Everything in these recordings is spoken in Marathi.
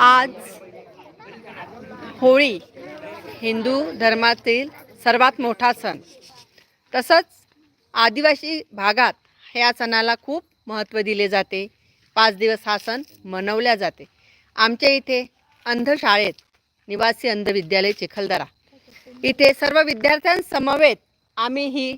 आज होळी हिंदू धर्मातील सर्वात मोठा सण. तसंच आदिवासी भागात ह्या सणाला खूप महत्त्व दिले जाते. पाच दिवस हा सण मनवल्या जाते. आमच्या इथे अंधशाळेत निवासी अंध विद्यालय चिखलदरा. इथे सर्व विद्यार्थ्यांसमवेत आम्ही ही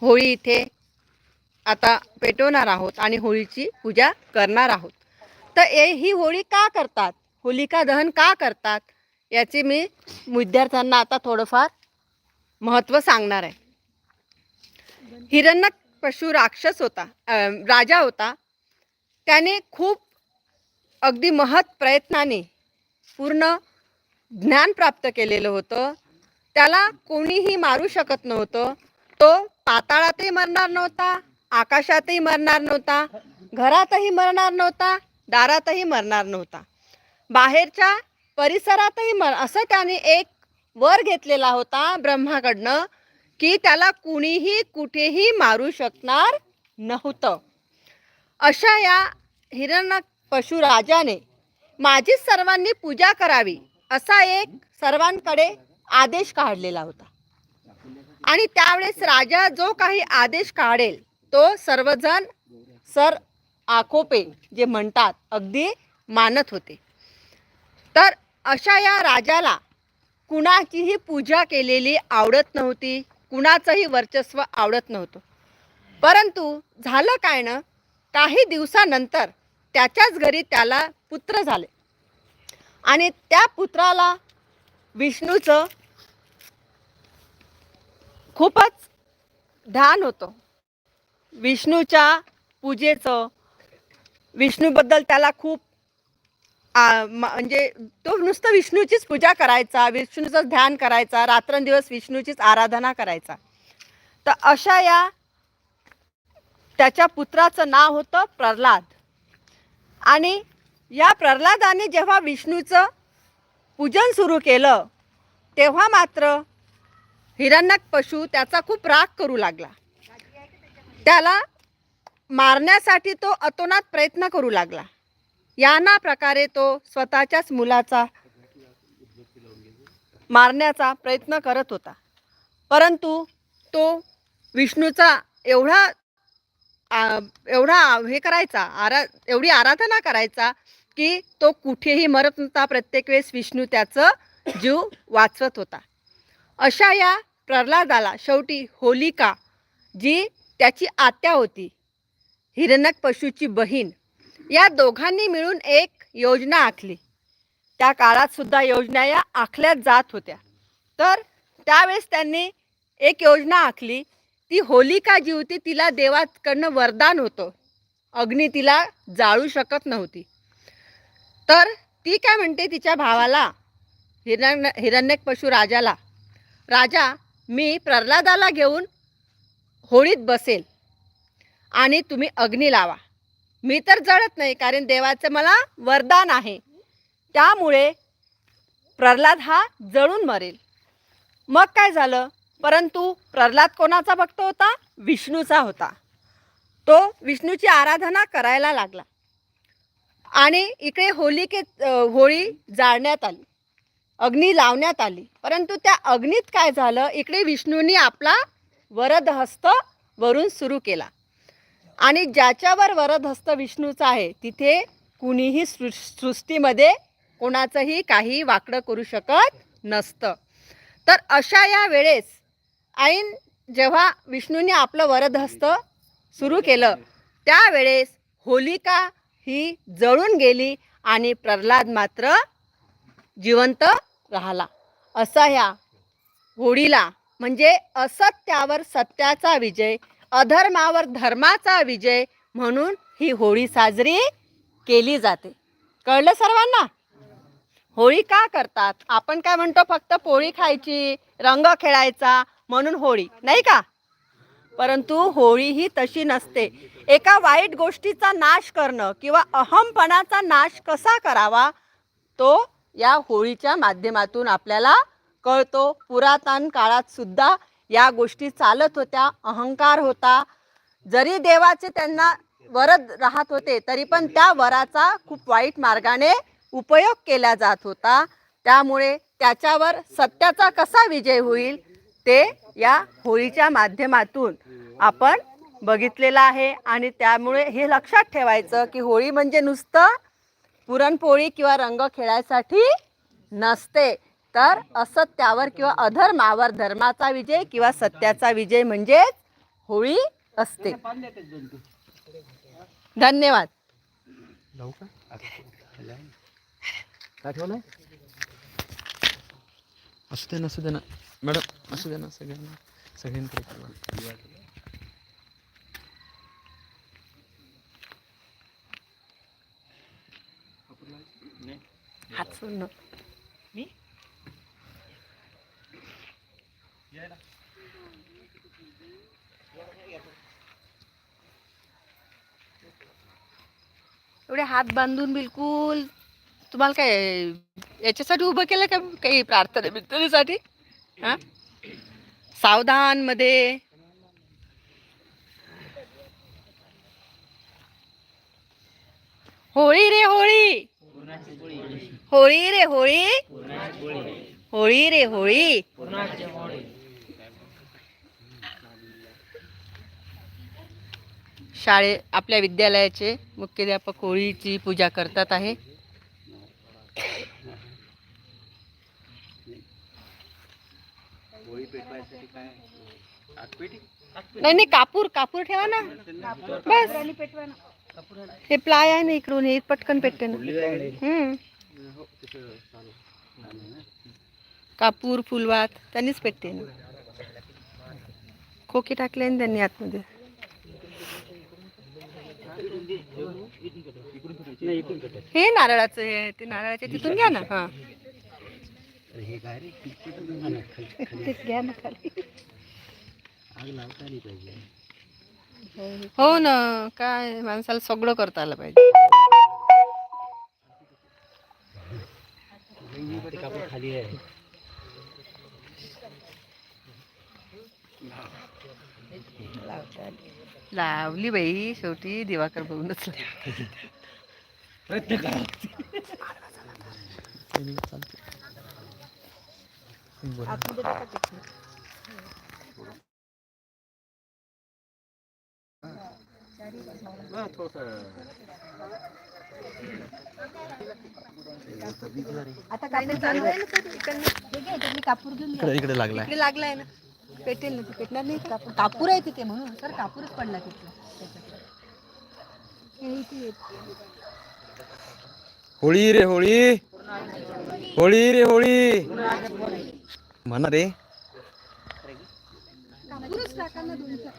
होळी इथे आता पेटवणार आहोत आणि होळीची पूजा करणार आहोत. तर ए ही होळी का करतात? होलिका दहन का करतात याचे मी विद्यार्थ्यांना आता थोडंफार महत्त्व सांगणार आहे. हिरण्यक पशु राक्षस होता राजा होता. त्याने खूप अगदी महत् प्रयत्नाने पूर्ण ज्ञान प्राप्त केलेलं होतं. त्याला कोणीही मारू शकत नव्हतं. तो पाताळातही मरणार नव्हता आकाशातही मरणार नव्हता घरातही मरणार नव्हता दारातही मरणार नव्हता. बाहेरच्या परिसरातही मन असं त्याने एक वर घेतलेला होता ब्रह्माकडनं की त्याला कुणीही कुठेही मारू शकणार नव्हतं. अशा या हिरण्य पशु राजाने माझीच सर्वांनी पूजा करावी असा एक सर्वांकडे आदेश काढलेला होता. आणि त्यावेळेस राजा जो काही आदेश काढेल तो सर्वजण सर आकोपे जे म्हणतात अगदी मानत होते. तर अशा या राजाला कुणाचीही पूजा केलेली आवडत नव्हती कुणाचंही वर्चस्व आवडत नव्हतं. परंतु झालं काय ना काही दिवसानंतर त्याच्याच घरी त्याला पुत्र झाले. आणि त्या पुत्राला विष्णूचं खूपच ध्यान होतं. विष्णूच्या पूजेचं विष्णूबद्दल त्याला खूप म्हणजे तो नुसतं विष्णूचीच पूजा करायचा विष्णूचं ध्यान करायचा रात्रंदिवस विष्णूचीच आराधना करायचा. तर अशा या त्याच्या पुत्राचं नाव होतं प्रल्हाद. आणि या प्रल्हादाने जेव्हा विष्णूचं पूजन सुरू केलं तेव्हा मात्र हिरण्यक पशु त्याचा खूप राग करू लागला. त्याला मारण्यासाठी तो अतोनात प्रयत्न करू लागला. याना प्रकारे तो स्वतःच्याच मुलाचा मारण्याचा प्रयत्न करत होता. परंतु तो विष्णूचा एवढा एवढा हे करायचा आरा एवढी आराधना करायचा की तो कुठेही मरत नव्हता. प्रत्येक वेळेस विष्णू त्याचं जीव वाचवत होता. अशा या प्रल्हादाला शेवटी होलिका जी त्याची आत्या होती हिरणक पशुची बहीण या दोघांनी मिळून एक योजना आखली. त्या काळात सुद्धा योजना या आखल्याच जात होत्या. तर त्यावेळेस त्यांनी एक योजना आखली. ती होलिका जी होती तिला देवाकडनं वरदान होतं. अग्नी तिला जाळू शकत नव्हती. तर ती काय म्हणते तिच्या भावाला हिरण्य हिरण्यक पशु राजाला राजा मी प्रल्हादाला घेऊन होळीत बसेल आणि तुम्ही अग्नी लावा. मी तर जळत नाही कारण देवाचं मला वरदान आहे. त्यामुळे प्रल्हाद हा जळून मरेल. मग काय झालं? परंतु प्रल्हाद कोणाचा भक्त होता? विष्णूचा होता. तो विष्णूची आराधना करायला लागला. आणि इकडे होलिकेत होळी जाळण्यात आली. अग्नी लावण्यात आली. परंतु त्या अग्नीत काय झालं? इकडे विष्णूंनी आपला वरदहस्त वरून सुरू केला. आणि ज्याच्यावर वरद हस्त विष्णूचा आहे तिथे कुणीही सृ सृष्टीमध्ये कोणाचंही काही वाकडं करू शकत नसतं. तर अशा या वेळेस ऐन जेव्हा विष्णूने आपलं वरद हस्त सुरू केलं त्यावेळेस होलिका ही जळून गेली आणि प्रल्हाद मात्र जिवंत राहिला. असा ह्या होळीला म्हणजे असत्यावर सत्याचा विजय अधर्मावर धर्माचा विजय म्हणून ही होळी साजरी केली जाते. कळलं सर्वांना? होळी का करतात? आपण काय म्हणतो फक्त पोळी खायची रंग खेळायचा म्हणून होळी नाही का? परंतु होळी ही तशी नसते. एका वाईट गोष्टीचा नाश करणं किंवा अहमपणाचा नाश कसा करावा तो या होळीच्या माध्यमातून आपल्याला कळतो. पुरातन काळात सुद्धा या गोष्टी चालत होत्या अहंकार होता. जरी देवाचे त्यांना वरद राहत होते तरी पण त्या वराचा खूप वाईट मार्गाने उपयोग केला जात होता. त्यामुळे त्याच्यावर सत्याचा कसा विजय होईल ते या होळीच्या माध्यमातून आपण बघितलेलं आहे. आणि त्यामुळे हे लक्षात ठेवायचं की होळी म्हणजे नुसतं पुरणपोळी किंवा रंग खेळायसाठी नसते. तर असत्यावर किंवा अधर्मावर धर्माचा विजय किंवा सत्याचा विजय म्हणजेच होळी असते. धन्यवाद. असू दे ना असू दे ना. मॅडम असू दे ना सगळ्यांना. सगळ्यांकडे. हात सोडणं एवढे हात बांधून बिलकुल तुम्हाला काय याच्यासाठी उभं केलं का काही प्रार्थना बिर्थनेसाठी? हा? सावधानमध्ये होळी रे होळी. होळी रे होळी. होळी रे होळी. शाळे आपल्या विद्यालयाचे मुख्याध्यापक होळीची पूजा करतात आहे. नाही नाही कापूर कापूर ठेवा ना. बस. हे प्लाय आहे ना इकडून हे पटकन पेटते ना. हम्म. कापूर फुलवात त्यांनीच पेटते ना. खोके टाकले ना त्यांनी आतमध्ये. हे नारळाचं हे ते नारळाच्या तिथून घ्या ना हा. ते घ्या ना खाली हो ना काय माणसाला सगळं करता आलं पाहिजे. लावली बाई शेवटी दिवाकर बघूनच लावली. काही नाही, चालतंय. बरं. आता काय नाही चालू आहे ना इकडे लागलाय ना पेटेल ना ते पेटणार नाही कापूर कापूर आहे तिथे म्हणून सर कापूरच पडला तिथे. होळी रे होळी. होळी रे होळी. म्हणा रे. कापूरच टाका ना दोन चार.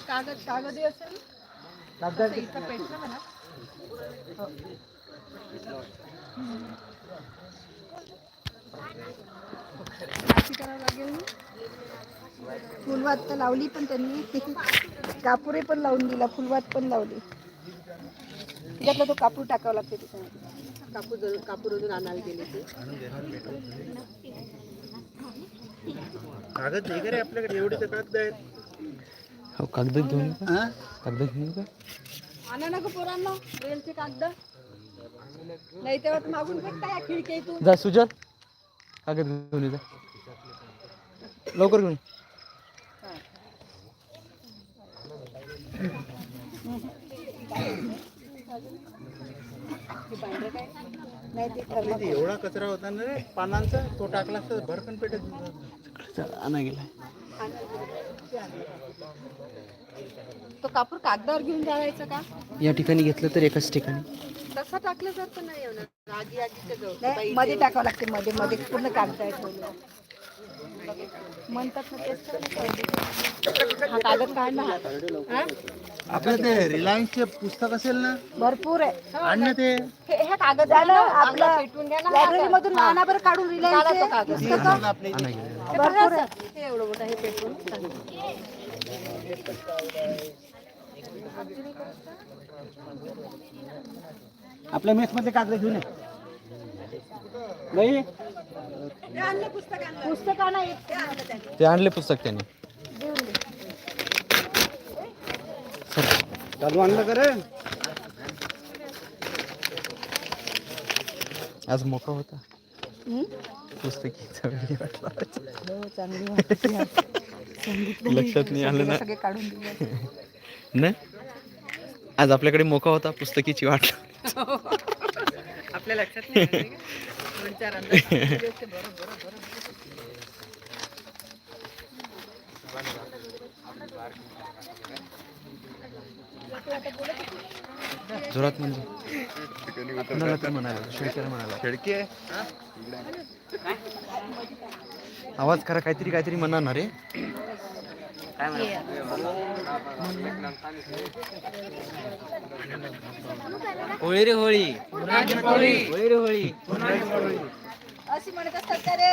कागद कागद असेल? इथं पेटलं करावं लागेल? फुलवात तर लावली पण त्यांनी. कापुरे पण लावून दिला फुलवात पण लावली. त्याच्यातला तो कापूर टाकावा लागतो त्याच्यामध्ये. कापूर जरूर कापूर अजून आणायला गेले ते कागद हे रे आपल्याकडे एवढे तर कागद आहेत. हो कागद घेऊन येऊ का? कागद घेऊन येऊ का? आणा ना गं पोरांना रेलचे कागद. नाही तेव्हा तर मागून फेकता या खिडकी जा सुजल कागद घेऊन ये जा. लवकर घेऊन ये. नाही एवढा कचरा होता ना रे पानांचा तो टाकला असता तर भरकन पेटत चल, आणा गेलाय तो कापूर कागदावर घेऊन जायचं का? या ठिकाणी घेतलं तर एकाच ठिकाणी. तसं टाकलं जात नाही येणार आगी आगीच्या मध्ये टाकावं लागते मध्ये मध्ये पूर्ण कागद आहे ठेवलं. म्हणतात ना तेच तर. हा कागद काढ ना. हा? आपलं ते रिलायन्सचे पुस्तक असेल ना? भरपूर आहे. आण ना ते. हे हे कागद आपलं पेटवून घ्या ना लायब्ररी मधून बरं काढून इथे. भरपूर आहे. हे एवढं मोठं हे पेटवून आपल्या मेस मधले कागद घेऊन ये. नाही ते आणले पुस्तक त्यांनी. चालू आणलं का रे आज मोका होता पुस्तकीचा वाटला. लक्षात नाही आलं ना नाही आज आपल्याकडे मोका होता पुस्तकीची वाट आपल्या लक्षात नाही आलं का? दोन चार अंदाज सांगितले होते. बरं, बरं, बरं, बरं. जोरात म्हणजे. म्हणाला शेळक्याला म्हणाला आहे आवाज करा काहीतरी काहीतरी म्हणणार ना रे होळी. रे होळी. होळी रे होळी. अशी म्हणत असतात का रे?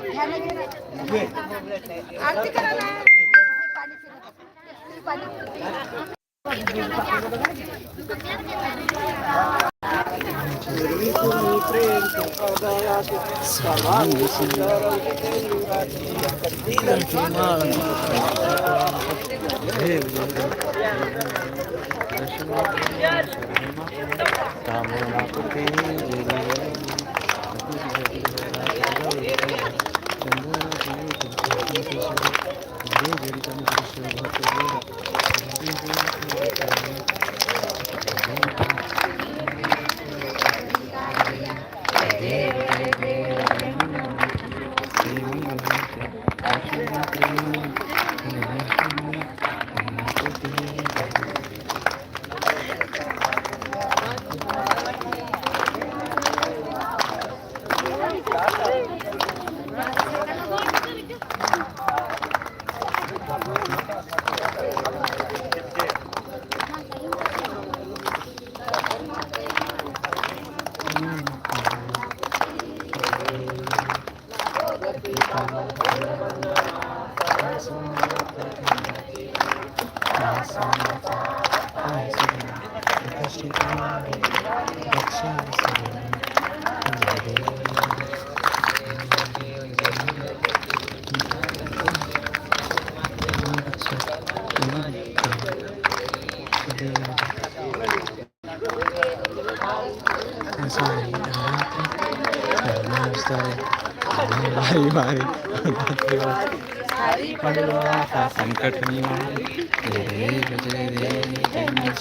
पोळी होळी जेवल्याने का गं? पोरींचा आवाज द्या ना एक दोन आवाज पुरणाची पोळी पुरणाची पोळी नाही त्यावेळेस हा. साहेबाच्या साहेबाच्या पाठीवर बंदुकाची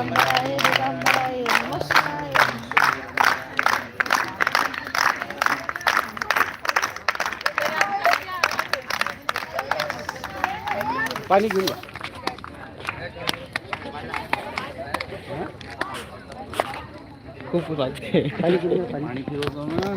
करा ना संकट पाणी घेऊन या खूप लागते पाणी घेऊन या, पाणी फिरवतो ना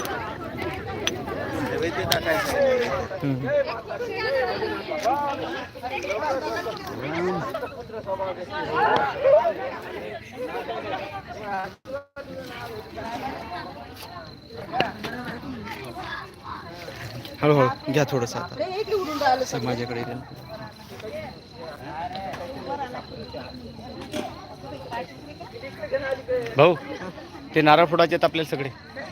हां हम्म. हळूहळू घ्या थोडंसं आता येईल. भाऊ ते नारळ फोडायचे आहेत आपल्याला सगळे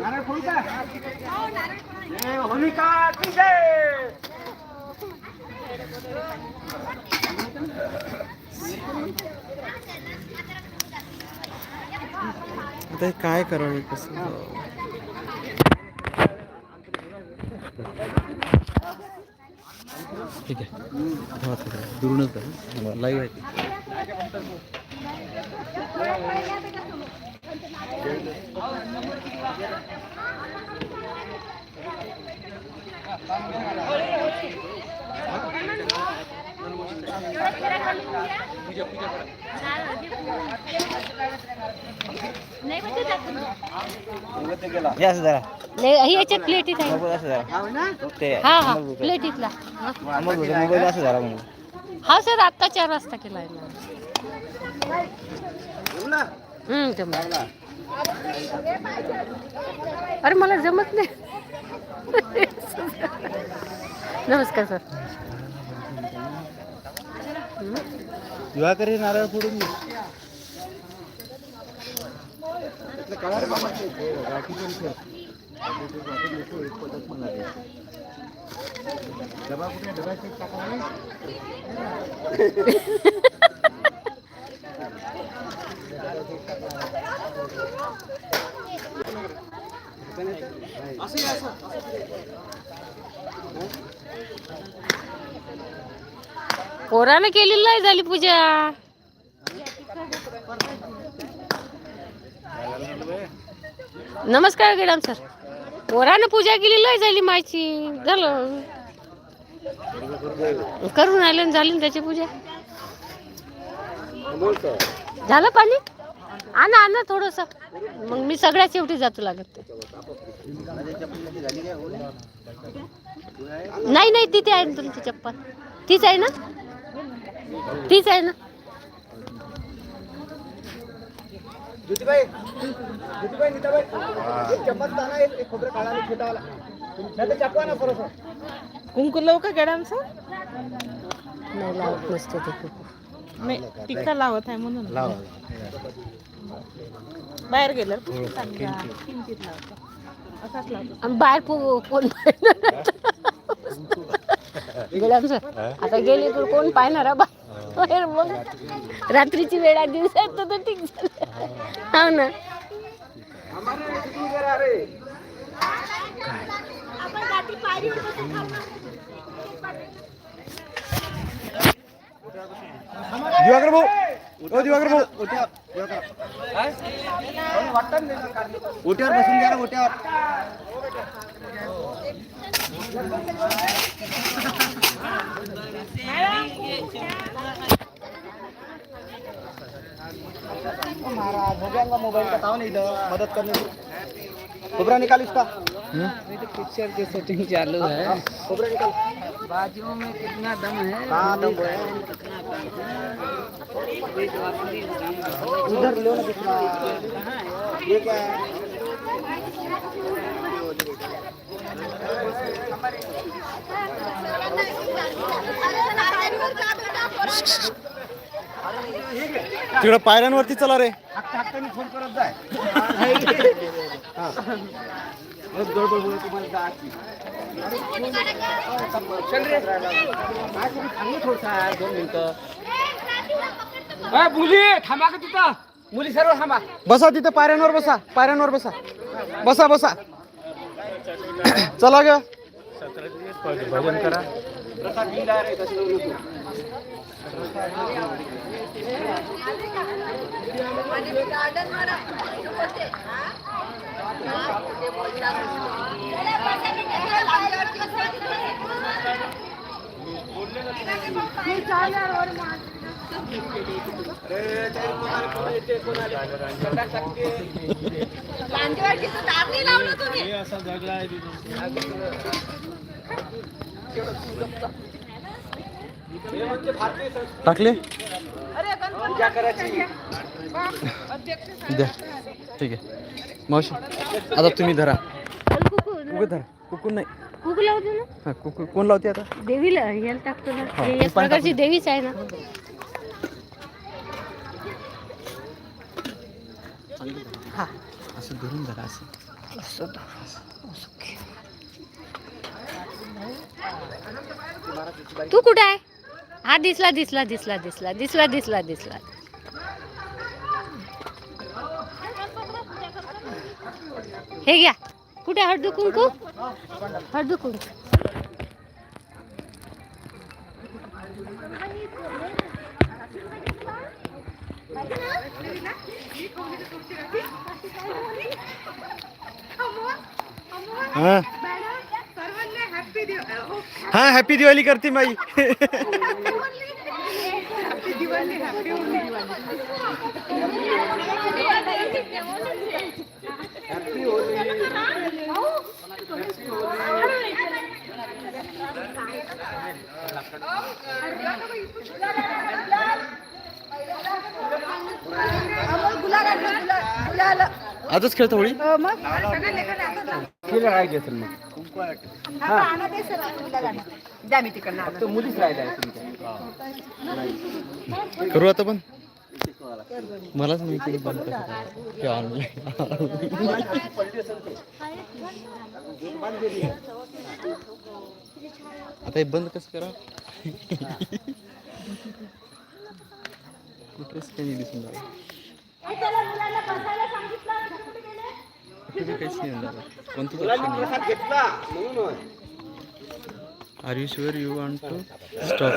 नारळ फोडू का जय होलिका आता हे काय करावे कसं? ठीक आहे. दुरूनच लाईव्ह आहे. हे असं जरा. नाही याच्यात प्लेटीत आहे. मोबाईल असं जरा. ते. हा हा प्लेटीतला हा. अमोल भाऊचा मोबाईल असं जरा म्हणून हा सर आत्ता चार वाजता केलाय ना. हम्म जमलं. अरे मला जमत नाही. नमस्कार सर. दिवाकर हे नारळ फोडून घे. पोरानं केलेली नाही झाली पूजा. नमस्कार गेडाम सर. पोरानं पूजा केली नाही झाली मायची झालं. करून आले आणि झाली ना त्याची पूजा. झालं पाणी? आणा आणा थोडस. मग मी सगळ्या शेवटी जातो लागत नाही नाही तिथे आहे ना तुमची चप्पल. तीच आहे ना? तीच आहे ना. ज्योतिबाई ज्योतिबाई नीताबाई एक चम्मच दाना एक एक खोबरं काढा आणि फेटावाला नाही तर चाकू आणा थोडंसं कुंकू लावू का गॅडमचा नाही लावत नसते ते खूप नाही टिक्का लावत आहे म्हणून. बाहेर किंचित. लावतो. असाच लावतो. आणि बाहेर पो कोण गेला सर आता गेले तर कोण पाहणार हा? बा- बाहेर मग. रात्रीची वेळ वेळा दिवसात तर ठीक झालं. हो ना. भाऊ ओ दिवाकर भाऊ ओट्यावर बसून घ्या ना ओट्यावर महाराज नाही मदत करने खोबरा निकाल इसका पिक्चर की शूटिंग चालू है खोबरा निकाल. बाजू में कितना दम है? हाँ दम है? उधर लो ना कितना। ये क्या है? तिकडं पायऱ्यांवरती चला रे. फोन करत जाय. हा. तुम्हाला दोन मिनिटं अय, मुली थांबा का तिथं. मुली सर्व थांबा. बसा तिथे पायऱ्यांवर बसा पायऱ्यांवर बसा. बसा बसा. चला ग. भजन करा प्रसाद लावलं तुम्ही टाकले पूजा करायची द्या ठीक आहे. मावशी आता तुम्ही धरा. कुकू कुकू धरा. कुकू नाही. कुकू लावतो ना? हा कुकू कोण लावते आता? देवीला याला टाकतो ना. हा, हे एक पण प्रकारची देवीच आहे ना. असं धरून धरा असं. तू कुठे आहे? हा दिसला दिसला दिसला दिसला दिसला दिसला दिसला. हे घ्या. कुठे हळदू कुंकू हळदू कुंकू हा? हा? हॅपी दिवाळी करते माई. आजच खेळतो होळी? हो. केलं राहायची असेल मग? हा. द्या मी तिकडनं मुलीच राहिल्या तुमच्या. करू आता पण मलाच माहिती बंद कसं करायचं. हे online. आता हे बंद कसं करा कुठेच काही दिसून राहिलं. काहीच नाही नाही होय. Are you sure you want to stop